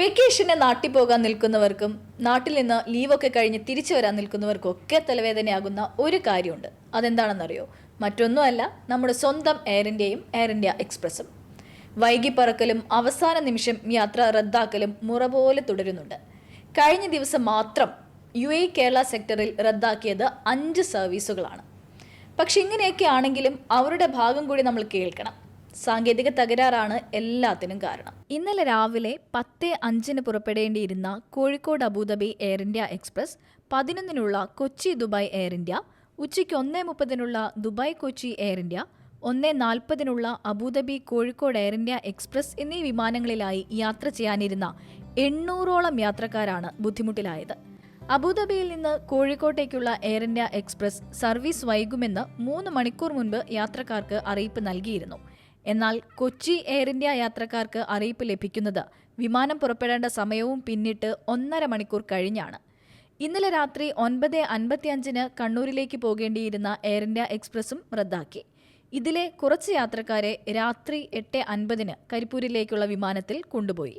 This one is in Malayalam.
വെക്കേഷന് നാട്ടിൽ പോകാൻ നിൽക്കുന്നവർക്കും നാട്ടിൽ നിന്ന് ലീവൊക്കെ കഴിഞ്ഞ് തിരിച്ചു വരാൻ നിൽക്കുന്നവർക്കും ഒക്കെ തലവേദനയാകുന്ന ഒരു കാര്യമുണ്ട്. അതെന്താണെന്നറിയോ? മറ്റൊന്നുമല്ല നമ്മുടെ സ്വന്തം എയർ ഇന്ത്യയും എയർ ഇന്ത്യ എക്സ്പ്രസ്സും വൈകി പറക്കലും അവസാന നിമിഷം യാത്ര റദ്ദാക്കലും മുറ പോലെ തുടരുന്നുണ്ട്. കഴിഞ്ഞ ദിവസം മാത്രം യു എ കേരള സെക്ടറിൽ റദ്ദാക്കിയത് അഞ്ച് സർവീസുകളാണ്. പക്ഷെ ഇങ്ങനെയൊക്കെ ആണെങ്കിലും അവരുടെ ഭാഗം കൂടി നമ്മൾ കേൾക്കണം. സാങ്കേതിക തകരാറാണ് എല്ലാത്തിനും കാരണം. ഇന്നലെ രാവിലെ പത്ത് അഞ്ചിന് പുറപ്പെടേണ്ടിയിരുന്ന Kozhikode Abu Dhabi Air India Express പതിനൊന്നിനുള്ള Kochi Dubai Air India ഉച്ചയ്ക്ക് ഒന്നേ മുപ്പതിനുള്ള ദുബായ് കൊച്ചി എയർ ഇന്ത്യ ഒന്നേ നാൽപ്പതിനുള്ള Abu Dhabi Kozhikode Air India Express എന്നീ വിമാനങ്ങളിലായി യാത്ര ചെയ്യാനിരുന്ന എണ്ണൂറോളം യാത്രക്കാരാണ് ബുദ്ധിമുട്ടിലായത്. അബുദാബിയിൽ നിന്ന് കോഴിക്കോട്ടേക്കുള്ള എയർ ഇന്ത്യ എക്സ്പ്രസ് സർവീസ് വൈകുമെന്ന് മൂന്ന് മണിക്കൂർ മുൻപ് യാത്രക്കാർക്ക് അറിയിപ്പ് നൽകിയിരുന്നു. എന്നാൽ കൊച്ചി എയർ ഇന്ത്യ യാത്രക്കാർക്ക് അറിയിപ്പ് ലഭിക്കുന്നത് വിമാനം പുറപ്പെടേണ്ട സമയവും പിന്നിട്ട് ഒന്നര മണിക്കൂർ കഴിഞ്ഞാണ്. ഇന്നലെ രാത്രി ഒൻപത് അൻപത്തിയഞ്ചിന് കണ്ണൂരിലേക്ക് പോകേണ്ടിയിരുന്ന എയർ ഇന്ത്യ എക്സ്പ്രസും റദ്ദാക്കി. ഇതിലെ കുറച്ച് യാത്രക്കാരെ രാത്രി എട്ട് അൻപതിന് കരിപ്പൂരിലേക്കുള്ള വിമാനത്തിൽ കൊണ്ടുപോയി.